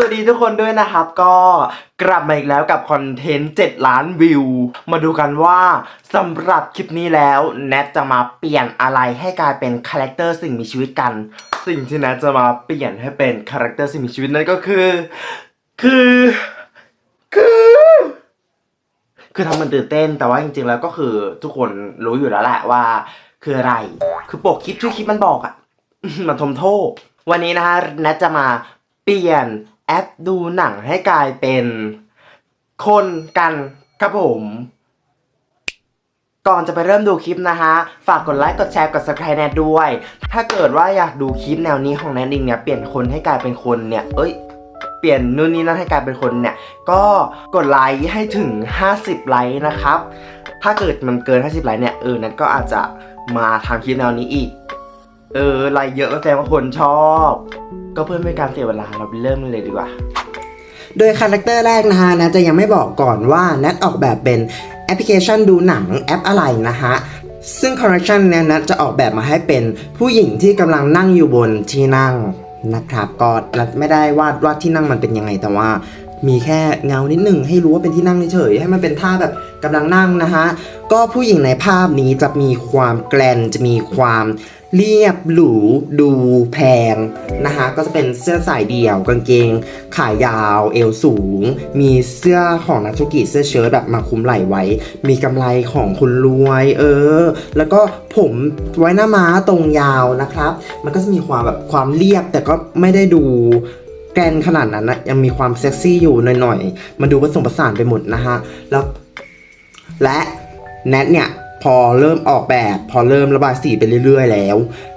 สวัสดีทุกคนด้วยนะครับ ก็กลับมาอีกแล้วกับคอนเทนต์ 7 ล้านวิว มาดูกันว่าสำหรับคลิปนี้แล้วแนทจะมาเปลี่ยนอะไรให้กลายเป็นคาแรคเตอร์สิ่งมีชีวิตกัน สิ่งที่แนทจะมาเปลี่ยนให้เป็นคาแรคเตอร์สิ่งมีชีวิตนั่นก็คือ คือ คือ คือทำมันตื่นเต้นแต่ว่าจริงๆแล้วก็คือทุกคนรู้อยู่แล้วแหละว่า คืออะไร คือปกคลิปชื่อคลิปมันบอกอะมันทมโทษวันนี้นะฮะแนทจะมาเปลี่ยน แอปดูหนังให้กลายเป็น คนกันครับผม ก่อนจะไปเริ่มดูคลิปนะฮะ ฝากกดไลค์กดแชร์กด subscribe แนทด้วย ถ้าเกิดว่าอยากดูคลิปแนวนี้ของแนทเองเนี่ยเปลี่ยนคนให้กลายเป็นคนเนี่ย เอ้ยเปลี่ยนนู่นนี่นั่นให้กลายเป็นคนเนี่ย ก็กดไลค์ให้ถึง 50 ไลค์นะครับ ถ้าเกิดมันเกิน 50 ไลค์เนี่ยเออนั้นก็อาจจะมาทำคลิปแนวนี้อีก เออไลค์เยอะก็แสดงว่าคนชอบ ก็เพื่อไม่การเสียเวลาเราไปเริ่มกันเลยดีกว่า โดยคาแรคเตอร์แรกนะฮะนะจะยังไม่บอกก่อนว่านัดออกแบบเป็นแอปพลิเคชันดูหนังแอปอะไรนะฮะซึ่งคอร์เรคชันเนี่ยนัดจะออกแบบมาให้เป็นผู้หญิงที่กำลังนั่งอยู่บนที่นั่งนะครับก็นัดไม่ได้วาดว่าที่นั่งมันเป็นยังไงแต่ว่า มีแค่เงานิดหนึ่งให้รู้ว่าเป็นที่นั่งเฉยให้มันเป็นท่าแบบกำลังนั่งนะฮะ ก็ผู้หญิงในภาพนี้จะมีความแกลนจะมีความเรียบหรูดูแพงนะฮะก็จะเป็นเสื้อสายเดี่ยวกางเกง ขายาวเอวสูง มีเสื้อของนักธุรกิจเสื้อเชิ้ตแบบมาคุมไหล่ไว้ มีกำไรของคนรวยเออ แล้วก็ผมไว้หน้าม้าตรงยาวนะครับ มันก็จะมีความแบบความเรียบแต่ก็ไม่ได้ดู กนขนาดนั้นนะยังมีความเซ็กซี่อยู่หน่อยๆ มันดูผสมผสานไปหมดนะฮะ แล้ว และแนทเนี่ย พอเริ่มออกแบบ พอเริ่มระบายสีไปเรื่อย ๆ แล้ว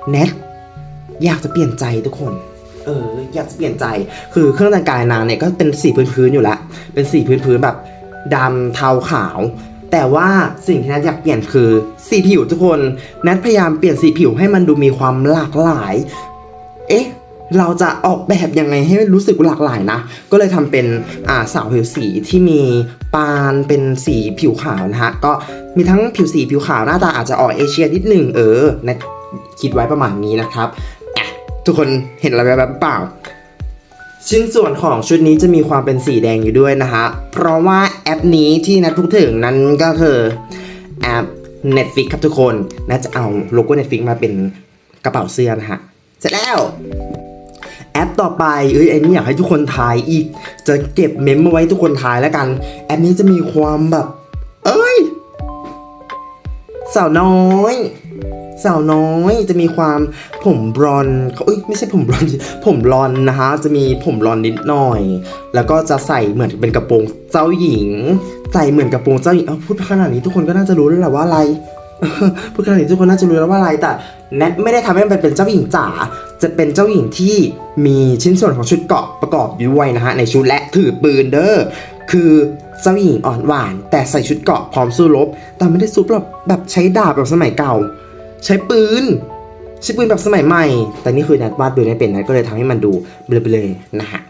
แนทอยากจะเปลี่ยนใจทุกคน เออ อยากจะเปลี่ยนใจ คือเครื่องแต่งกายนางเนี่ยก็เป็นสีพื้นๆอยู่แล้ว เป็นสีพื้นๆแบบดำเทาขาวแต่ว่าสิ่งที่แนทอยากเปลี่ยนคือสีผิวทุกคนแนทพยายามเปลี่ยนสีผิวให้มันดูมีความหลากหลาย เอ๊ะ เราจะออกแบบยังไงให้รู้สึกหลากหลายนะ ก็เลยทำเป็นอ่าสาวผิวสีที่มีปานเป็นสีผิวขาวนะฮะ ก็มีทั้งผิวสีผิวขาวหน้าตาอาจจะออกเอเชียนิดหนึ่งเออนะคิดไว้ประมาณนี้นะครับทุกคนเห็นอะไรแบบเปล่า ชิ้นส่วนของชุดนี้จะมีความเป็นสีแดงอยู่ด้วยนะฮะ เพราะว่าแอปนี้ที่นัดพูดถึงนั้นก็คือแอป Netflix ครับทุกคนน่าจะเอาโลโก้ Netflix มาเป็นกระเป๋าเสื้อนะฮะ เสร็จแล้ว แอปต่อไปเอ้ยอันนี้อยากให้ทุกคนทายอีก จะเก็บเมมมาไว้ทุกคนทายแล้วกัน แอปนี้จะมีความแบบ เอ้ยสาวน้อยสาวน้อยจะมีความผมบลอนเขาเอ้ยไม่ใช่ผมบลอนผมบอนนะฮะจะมีผมบอนนิดหน่อย แล้วก็จะใส่เหมือนเป็นกระโปรงเจ้าหญิง ใส่เหมือนกระโปรงเจ้าหญิงเอาพูดขนาดนี้ทุกคนก็น่าจะรู้แล้วแหละว่าอะไร พูดขนาดนี้ทุกคนน่าจะรู้แล้วว่าอะไรแต่แนทไม่ได้ทำให้มันเป็นเจ้าหญิงจ๋าจะเป็นเจ้าหญิงที่มีชิ้นส่วนของชุดเกาะประกอบด้วยนะฮะในชุดและถือปืนเด้อคือเจ้าหญิงอ่อนหวาน แต่ใส่ชุดเกาะพร้อมสู้รบ แต่ไม่ได้สู้แบบแบบใช้ดาบแบบสมัยเก่า ใช้ปืนใช้ปืนแบบสมัยใหม่ แต่นี่คือแนทวาดปืนไม่เป็นแนะก็เลยทำให้มันดูเบลอๆนะฮะ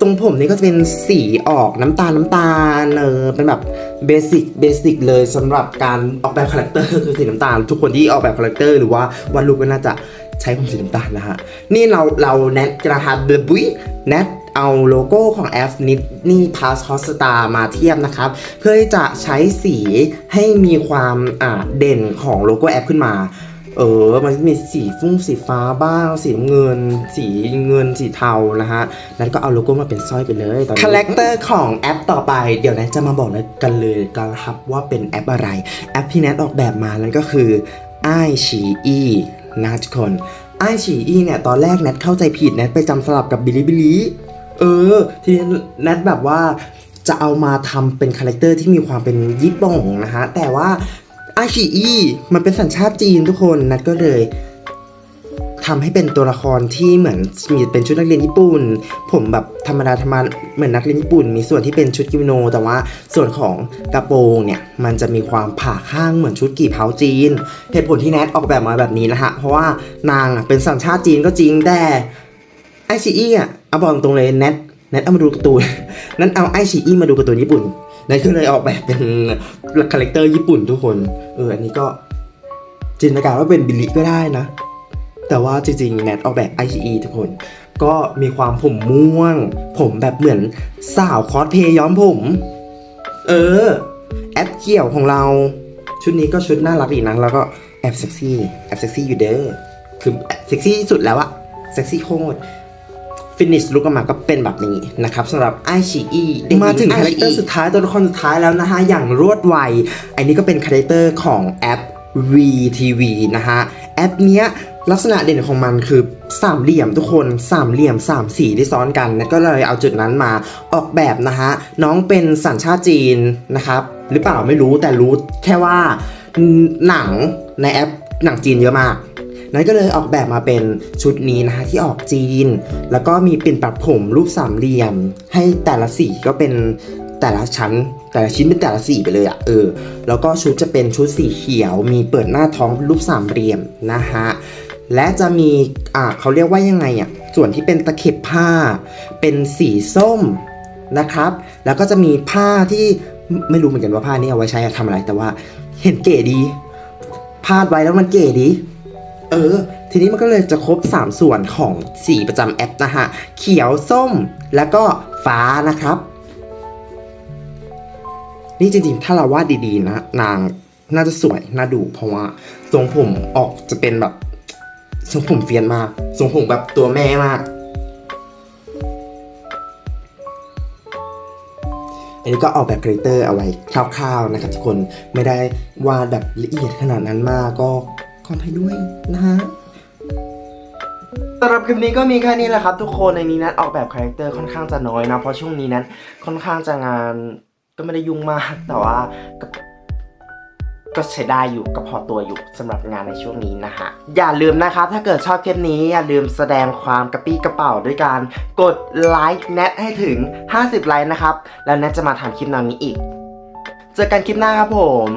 ทรงผมนี่ก็จะเป็นสีออกน้ำตาลน้ำตาลเออเป็นแบบเบสิกเบสิกเลยสำหรับการออกแบบคาแรคเตอร์คือสีน้ำตาล ทุกคนที่ออกแบบคาแรคเตอร์หรือว่าวาดรูปก็น่าจะใช้ผมสีน้ำตาลนะฮะ นี่เราเราแนทจะทำเบบุยแนทเอาโลโก้ของแอฟนิดนี่พาสฮอสตามาเทียบนะครับ เพื่อที่จะใช้สีให้มีความอ่าเด่นของโลโก้แอปขึ้นมา เออ มันจะมีสีฟุ้งสีฟ้าบ้าง สีน้ำเงิน สีเงิน สีเทานะฮะ นั้นก็เอาโลโก้มาเป็นสร้อยไปเลยตอนนี้ คาแรคเตอร์ของแอปต่อไป เดี๋ยวนั้นจะมาบอกกันเลยกันครับว่าเป็นแอปอะไร แอปที่แนทออกแบบมานั่นก็คือไอฉีอีนะทุกคนไอฉีอีเนี่ย ตอนแรกแนทเข้าใจผิดแนทไปจำสลับกับบิลิบิลิเออ ทีนี้แนทแบบว่าจะเอามาทำเป็นคาแรคเตอร์ที่มีความเป็นญี่ปุ่นนะฮะ แต่ว่า ไอชีอีมันเป็นสัญชาติจีนทุกคนนัดก็เลยทำให้เป็นตัวละครที่เหมือนมีเป็นชุดนักเรียนญี่ปุ่น ผมแบบธรรมดาธรรมดาเหมือนนักเรียนญี่ปุ่น มีส่วนที่เป็นชุดกิโมโนแต่ว่าส่วนของกระโปรงเนี่ย มันจะมีความผ่าข้างเหมือนชุดกี่เผาจีน เหตุผลที่แนทออกแบบมาแบบนี้นะฮะ เพราะว่านางเป็นสัญชาติจีนก็จริงแต่ไอชีอีอะเอาบอกตรงเลยแนทแนทเอามาดูการ์ตูนนั้นเอาไอชีอีมาดูการ์ตูนญี่ปุ่น นั่นก็เลยออกแบบเป็นคาแรคเตอร์ญี่ปุ่นทุกคน เออ อันนี้ก็จินตนาการว่าเป็นบิลลี่ก็ได้นะ แต่ว่าจริงๆแนทออกแบบ ICE ทุกคน ก็มีความผมม่วง ผมแบบเหมือนสาวคอสเพย์ย้อมผม เออ แอปเกี่ยวของเรา ชุดนี้ก็ชุดน่ารักดีกนะแล้วก็แอบเซ็กซี่ แอบเซ็กซี่อยู่เด้อ คือเซ็กซี่ที่สุดแล้วอะเซ็กซี่โคตร ฟินิชลุกออกมาก็เป็นแบบนี้นะครับสำหรับไอชีอีมาถึงคาแรคเตอร์สุดท้ายตัวละครสุดท้ายแล้วนะฮะอย่างรวดไว อันนี้ก็เป็นคาแรคเตอร์ของแอป VTV นะฮะแอปเนี้ยลักษณะเด่นของมันคือสามเหลี่ยมทุกคนสามเหลี่ยมสามสีที่ซ้อนกันนะก็เลยเอาจุดนั้นมาออกแบบนะฮะน้องเป็นสัญชาติจีนนะครับหรือเปล่าไม่รู้แต่รู้แค่ว่าหนังในแอปหนังจีนเยอะมาก นั้นก็เลยออกแบบมาเป็นชุดนี้นะฮะที่ออกจีน แล้วก็มีปิ่นปักผมรูปสามเหลี่ยม ให้แต่ละสีก็เป็นแต่ละชั้นแต่ละชิ้นเป็นแต่ละสีไปเลยอะ่ะเออ แล้วก็ชุดจะเป็นชุดสีเขียว มีเปิดหน้าท้องรูปสามเหลี่ยมนะฮะและจะมีอ่าเขาเรียกว่ายังไงอะ่ะส่วนที่เป็นตะเข็บผ้า เป็นสีส้มนะครับ แล้วก็จะมีผ้าที่ไม่ไม่รู้เหมือนกันว่าผ้านี้เอาไว้ใช้ทำอะไรแต่ว่าเห็นเก๋ดีพาดไว้แล้วมันเก๋ดี เออ ทีนี้มันก็เลยจะครบ 3 ส่วนของสีประจำแอปนะฮะ เขียวส้มแล้วก็ฟ้านะครับ นี่จริงๆ ถ้าเราวาดดีๆ นะ นางน่าจะสวย น่าดู เพราะว่าทรงผมออกจะเป็นแบบทรงผมเฟียนมากทรงผมแบบตัวแม่มากอันนี้ก็ออกแบบคาแรคเตอร์เอาไว้คร่าวๆนะครับทุกคนไม่ได้วาดแบบละเอียดขนาดนั้นมากก็ ขออภัยด้วยนะฮะสำหรับคลิปนี้ก็มีแค่นี้แหละครับ ทุกคนในนี้นัดออกแบบคาแรคเตอร์ค่อนข้างจะน้อยนะ เพราะช่วงนี้นั้นค่อนข้างจะงานก็ไม่ได้ยุ่งมากแต่ว่าก็ก็ใช้ได้อยู่ก็พอตัวอยู่สำหรับงานในช่วงนี้นะฮะ อย่าลืมนะครับถ้าเกิดชอบคลิปนี้ อย่าลืมแสดงความกระปี้กระเป๋าด้วยการกดไลค์แนทให้ถึง 50 ไลค์นะครับ แล้วแนทจะมาทำคลิปแนวนี้อีก เจอกันคลิปหน้าครับผม